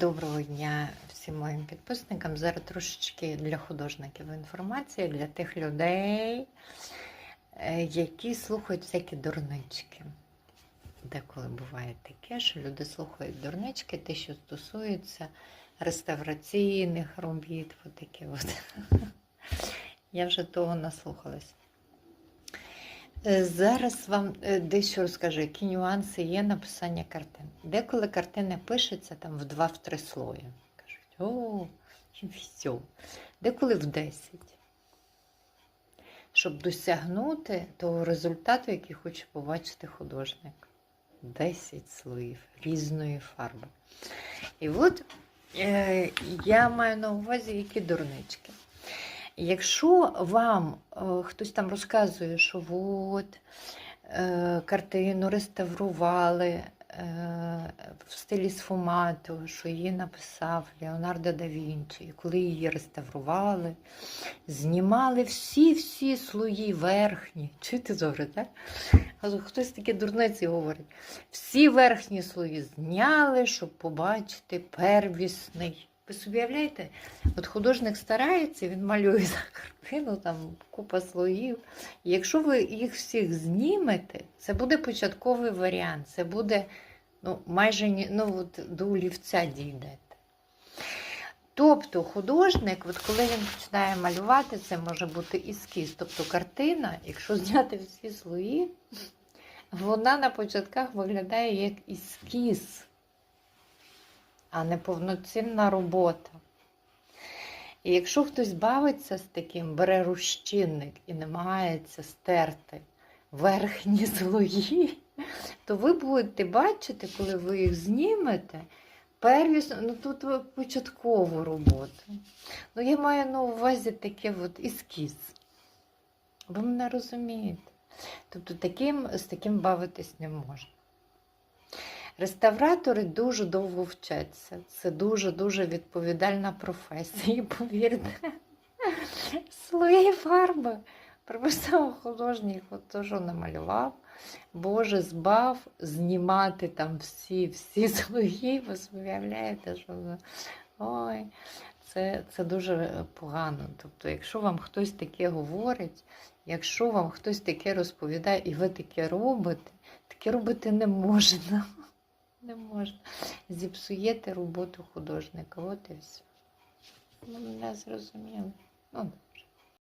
Доброго дня всім моїм підписникам. Зараз трошечки для художників інформація, для тих людей, е, які слухають всякі дурнички. Dеколи буває таке, що люди слухають дурнички, те, що стосується реставраційних робіт. От таке от. Я вже того наслухалась. Е, Зараз вам е, дещо розкажу, які нюанси є написання картин. Деколи картина пишеться там в 2-3 слої. Кажуть, о, і все. Деколи в 10. Щоб досягнути того результату, який хоче побачити художник. 10 слоїв різної фарби. І от е, я маю на увазі, які дурнички. Якщо вам е, хтось там розказує, що от е, картину реставрували е, в стилі сфумато, що її написав Леонардо да Вінчі, коли її реставрували, знімали всі-всі слої верхні. Чуєте добре, так? Хтось такі дурниці говорить. Всі верхні слої зняли, щоб побачити первісний. Ви собі уявляєте? От художник старається, він малює за картину, там купа слоїв. І якщо ви їх всіх знімете, це буде початковий варіант. Це буде ну, майже ну, от, до олівця дійдете. Тобто художник, от коли він починає малювати, це може бути ескіз. Тобто картина, якщо зняти всі слої, вона на початках виглядає як ескіз а не повноцінна робота. І якщо хтось бавиться з таким, бере розчинник і намагається стерти верхні слої, то ви будете бачити, коли ви їх знімете, первісно, ну тут початкову роботу. Ну, я маю на увазі таке от ескіз. Ви мене розумієте? Тобто таким, з таким бавитись не можна. Реставратори дуже довго вчаться. Це дуже-дуже відповідальна професія, повірте. Свої фарби прописав художник, от то, що намалював. Боже, збав знімати там всі всі слої. Ви уявляєте, що ой, це, це дуже погано. Тобто, якщо вам хтось таке говорить, якщо вам хтось таке розповідає, і ви таке робите, таке робити не можна. Не можна. Зіпсуєте роботу художника. От і все. Ну, мене зрозуміли. Ну,